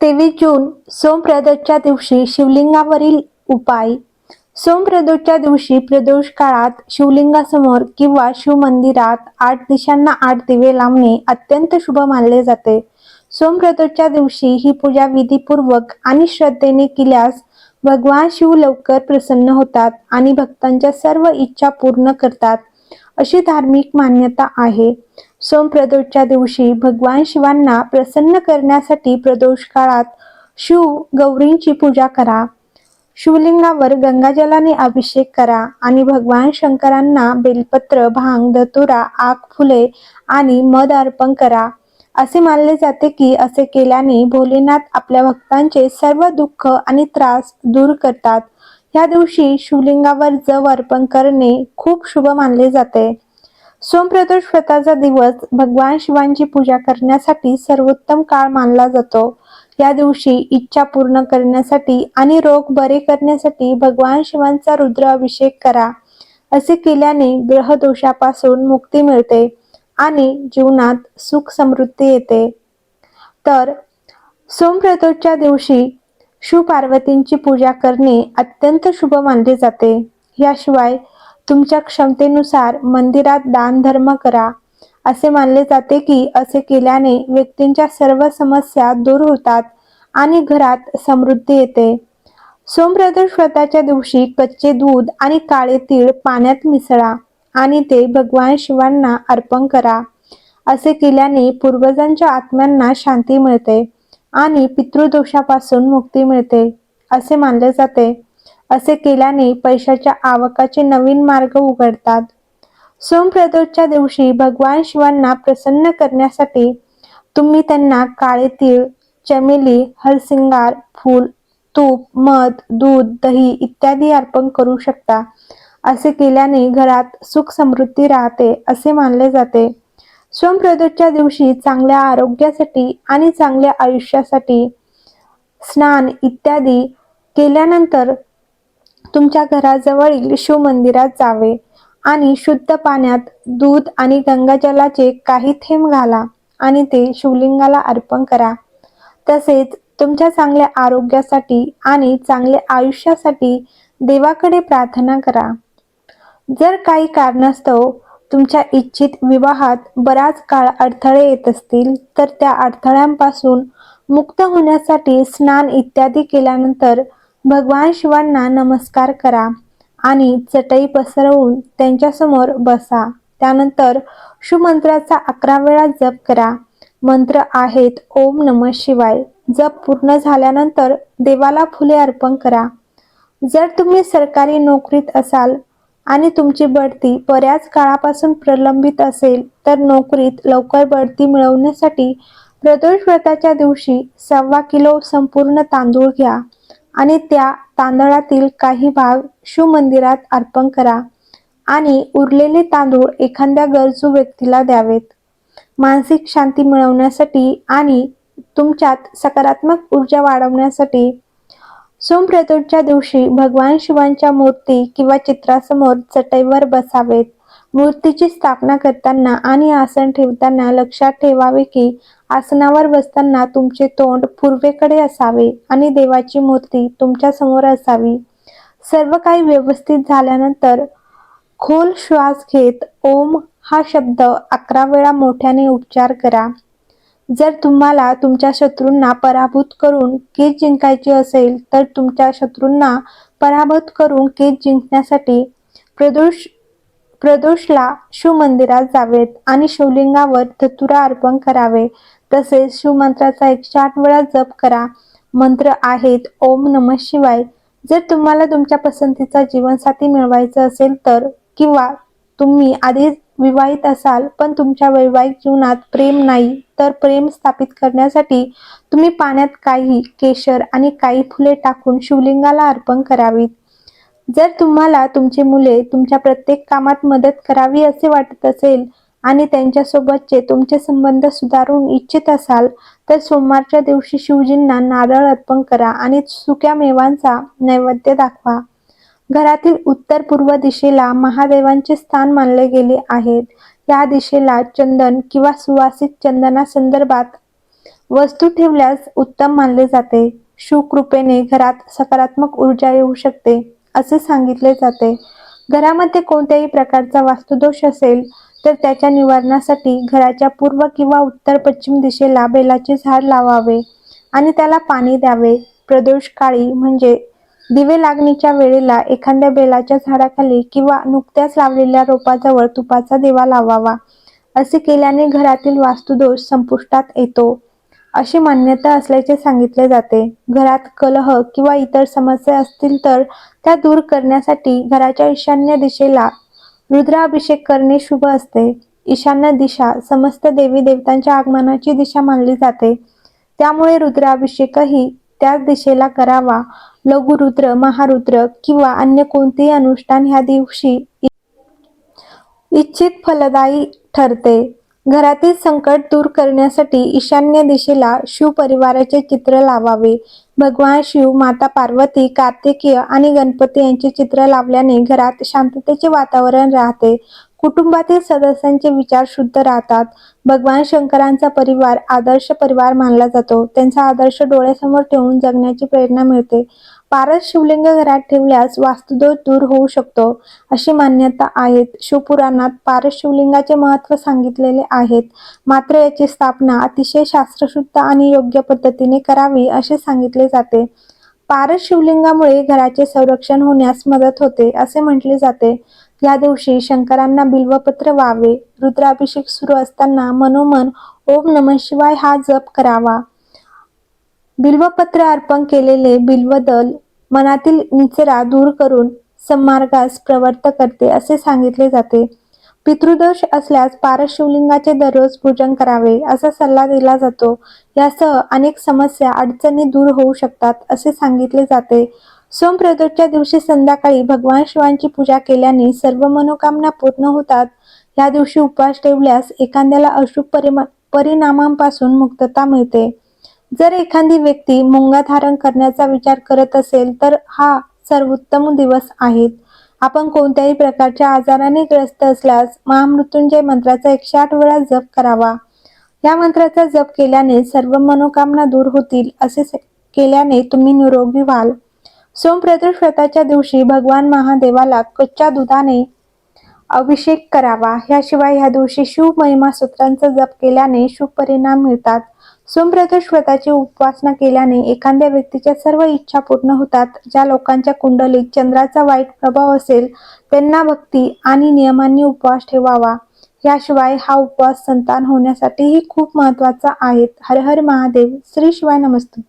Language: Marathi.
तेवीस जून सोमप्रदोषच्या दिवशी शिवलिंगावरील उपाय. सोमप्रदोषच्या दिवशी प्रदोष काळात शिवलिंगासमोर किंवा शिवमंदिरात आठ दिशांना आठ दिवे लावणे अत्यंत शुभ मानले जाते. सोमप्रदोषच्या दिवशी ही पूजा विधीपूर्वक आणि श्रद्धेने केल्यास भगवान शिव लवकर प्रसन्न होतात आणि भक्तांच्या सर्व इच्छा पूर्ण करतात अशी धार्मिक मान्यता आहे. सोमप्रदोषच्या दिवशी भगवान शिवांना प्रसन्न करण्यासाठी प्रदोष काळात शिव गौरींची पूजा करा. शिवलिंगावर गंगाजलाने अभिषेक करा आणि भगवान शंकरांना बेलपत्र भांग धतुरा आग फुले आणि मध अर्पण करा. असे मानले जाते की असे केल्याने भोलेनाथ आपल्या भक्तांचे सर्व दुःख आणि त्रास दूर करतात. या दिवशी शिवलिंगावर जव अर्पण करणे खूप शुभ मानले जाते. सोमप्रदोष व्रताचा दिवस भगवान शिवांची पूजा करण्यासाठी सर्वोत्तम काळ मानला जातो. या दिवशी इच्छा पूर्ण करण्यासाठी आणि रोग बरे करण्यासाठी भगवान शिवांचा रुद्र अभिषेक करा. असे केल्याने ग्रह दोषापासून मुक्ती मिळते आणि जीवनात सुख समृद्धी येते. तर सोमप्रदोषच्या दिवशी शिवपार्वतींची पूजा करणे अत्यंत शुभ मानले जाते. याशिवाय तुमच्या क्षमतेनुसार मंदिरात दान धर्म करा. असे मानले जाते की असे केल्याने व्यक्तींच्या सर्व समस्या दूर होतात आणि घरात समृद्धी येते. सोमप्रदोष व्रताच्या दिवशी कच्चे दूध आणि काळे तीळ पाण्यात मिसळा आणि ते भगवान शिवांना अर्पण करा. असे केल्याने पूर्वजांच्या आत्म्यांना शांती मिळते आणि पितृदोषापासून मुक्ती मिळते असे मानले जाते. असे केल्याने पैशाच्या आवकाचे नवीन मार्ग उघडतात. सोमप्रदोषच्या दिवशी भगवान शिवांना प्रसन्न करण्यासाठी तुम्ही त्यांना काळे तीळ चमेली हरसिंगार फूल तूप मध दूध दही इत्यादी अर्पण करू शकता. असे केल्याने घरात सुख समृद्धी राहते असे मानले जाते. सोमप्रदोषच्या दिवशी चांगल्या आरोग्यासाठी आणि चांगल्या आयुष्यासाठी स्नान इत्यादी केल्यानंतर तुमच्या घराजवळील शिव मंदिरात जावे आणि शुद्ध पाण्यात दूध आणि गंगाजलाचे काही थेंब घाला आणि ते शिवलिंगाला अर्पण करा. तसेच तुमच्या चांगल्या आरोग्यासाठी आणि चांगल्या आयुष्यासाठी देवाकडे प्रार्थना करा. जर काही कारणास्तव तुमच्या इच्छित विवाहात बराच काळ अडथळे येत असतील तर त्या अडथळ्यांपासून मुक्त होण्यासाठी स्नान इत्यादी केल्यानंतर भगवान शिवांना नमस्कार करा आणि चटई पसरवून त्यांच्यासमोर बसा. त्यानंतर शुमंत्राचा अकरा वेळा जप करा. मंत्र आहेत ओम नम शिवाय. जप पूर्ण झाल्यानंतर देवाला फुले अर्पण करा. जर तुम्ही सरकारी नोकरीत असाल आणि तुमची बढती बऱ्याच काळापासून प्रलंबित असेल तर नोकरीत लवकर बढती मिळवण्यासाठी प्रदोष व्रताच्या दिवशी सव्वा किलो संपूर्ण तांदूळ घ्या. आणि त्या तांदळातील काही भाग शिवमंदिरात अर्पण करा आणि उरलेले तांदूळ एखाद्या गरजू व्यक्तीला द्यावेत. मानसिक शांती मिळवण्यासाठी आणि तुमच्यात सकारात्मक ऊर्जा वाढवण्यासाठी सोमप्रतोच्या दिवशी भगवान शिवांच्या मूर्ती किंवा चित्रासमोर चटईवर बसावेत. मूर्तीची स्थापना करताना आणि आसन ठेवताना लक्षात ठेवावे की आसनावर बसताना तुमचे तोंड पूर्वेकडे असावे आणि देवाची मूर्ती तुमच्यासमोर असावी. सर्व काही व्यवस्थित झाल्यानंतर खोल श्वास घेत ओम हा शब्द अकरा वेळा मोठ्याने उच्चार करा. जर तुम्हाला तुमच्या शत्रूंना पराभूत करून केस जिंकायची असेल तर तुमच्या शत्रूंना पराभूत करून केस जिंकण्यासाठी प्रदोष प्रदोषला शिवमंदिरात जावेत आणि शिवलिंगावर धतुरा अर्पण करावे. तसेच शिवमंत्राचा एकशे आठ वेळा जप करा. मंत्र आहेत ओम नम शिवाय. जर तुम्हाला तुमच्या पसंतीचा जीवनसाथी मिळवायचा असेल तर किंवा तुम्ही आधीच विवाहित असाल पण तुमच्या वैवाहिक जीवनात प्रेम नाही तर प्रेम स्थापित करण्यासाठी तुम्ही पाण्यात काही केशर आणि काही फुले टाकून शिवलिंगाला अर्पण करावीत. जर तुम्हाला तुमची मुले तुमच्या प्रत्येक कामात मदत करावी असे वाटत असेल आणि त्यांच्यासोबतचे तुमचे संबंध सुधारून इच्छित असाल तर सोमवारच्या दिवशी शिवजींना नारळ अर्पण करा आणि सुक्या मेवांचा नैवेद्य दाखवा. घरातील उत्तर पूर्व दिशेला महादेवांचे स्थान मानले गेले आहेत या दिशेला चंदन किंवा सुवासिक चंदना संदर्भात वस्तू ठेवल्यास उत्तम मानले जाते. शुकृपेने घरात सकारात्मक ऊर्जा येऊ शकते. असे सांगितले जाते. घरामध्ये कोणत्याही प्रकारचा वास्तुदोष असेल तर त्याच्या निवारणासाठी घराच्या पूर्व किंवा उत्तर पश्चिम दिशेला बेलाचे झाड लावावे आणि त्याला पाणी द्यावे. प्रदोष काळी म्हणजे दिवे लागणीच्या वेळेला एखाद्या बेलाच्या झाडाखाली किंवा नुकत्याच लावलेल्या रोपाजवळ तुपाचा दिवा लावावा. असे केल्याने घरातील वास्तुदोष संपुष्टात येतो. अशी मान्यता असल्याचे सांगितले जाते. घरात कलह किंवा इतर समस्या असतील तर त्या दूर करण्यासाठी घराच्या ईशान्य दिशेला रुद्राभिषेक करणे शुभ असते. ईशान्य दिशा समस्त देवी देवतांच्या आगमनाची दिशा मानली जाते. त्यामुळे रुद्राभिषेकही त्याच दिशेला करावा. लघुरुद्र महारुद्र किंवा अन्य कोणतेही अनुष्ठान ह्या दिवशी इच्छित फलदायी ठरते. घरातील संकट दूर करण्यासाठी ईशान्य दिशेला शिव परिवाराचे चित्र लावावे. भगवान शिव माता पार्वती कार्तिकीय आणि गणपती यांचे चित्र लावल्याने घरात शांततेचे वातावरण राहते. कुटुंबातील सदस्यांचे विचार शुद्ध राहतात. भगवान शंकरांचा परिवार आदर्श परिवार मानला जातो. त्यांचा आदर्श डोळ्यासमोर ठेवून जगण्याची प्रेरणा मिळते. पारस शिवलिंग घरात ठेवल्यास वास्तुदोष दूर होऊ शकतो अशी मान्यता आहेत. शिवपुराणात पारस शिवलिंगाचे महत्त्व सांगितलेले आहेत. मात्र याची स्थापना अतिशय शास्त्रशुद्ध आणि योग्य पद्धतीने करावी असे सांगितले जाते. पारस शिवलिंगामुळे घराचे संरक्षण होण्यास मदत होते असे म्हटले जाते. या दिवशी शंकरांना बिल्वपत्र वावे रुद्राभिषेक सुरू असताना मनोमन ओम नम शिवाय हा जप करावा. बिल्वपत्र अर्पण केलेले बिल्वदल मनातील निचरा दूर करून संमार्गास प्रवर्त करते असे सांगितले जाते. पितृदोष असल्यास पारशिवलिंगाचे दररोज पूजन करावे असा सल्ला दिला जातो. यासह अनेक समस्या अडचणी दूर होऊ शकतात असे सांगितले जाते. सोमप्रदोषच्या दिवशी संध्याकाळी भगवान शिवांची पूजा केल्याने सर्व मनोकामना पूर्ण होतात. या दिवशी उपवास ठेवल्यास एखाद्याला अशुभ परिमा परिणामांपासून मुक्तता मिळते. जर एखादी व्यक्ती मुंगा धारण करण्याचा विचार करत असेल तर हा सर्वोत्तम दिवस आहेत आपण कोणत्याही प्रकारच्या आजाराने ग्रस्त असल्यास महामृत्युंजय मंत्राचा एकशे आठ वेळा जप करावा. या मंत्राचा जप केल्याने सर्व मनोकामना दूर होतील असे केल्याने तुम्ही निरोगी व्हाल. सोमप्रदोष व्रताच्या दिवशी भगवान महादेवाला कच्च्या दुधाने अभिषेक करावा. याशिवाय ह्या दिवशी शिव महिमा सूत्रांचा जप केल्याने शुभ परिणाम मिळतात. सोमप्रदोष व्रताची उपासना केल्याने एखाद्या व्यक्तीच्या सर्व इच्छा पूर्ण होतात. ज्या लोकांच्या कुंडलीत चंद्राचा वाईट प्रभाव असेल त्यांना भक्ती आणि नियमांनी उपवास ठेवावा. याशिवाय हा उपवास संतान होण्यासाठीही खूप महत्त्वाचा आहे. हर हर महादेव. श्री शिवाय नमस्तुते.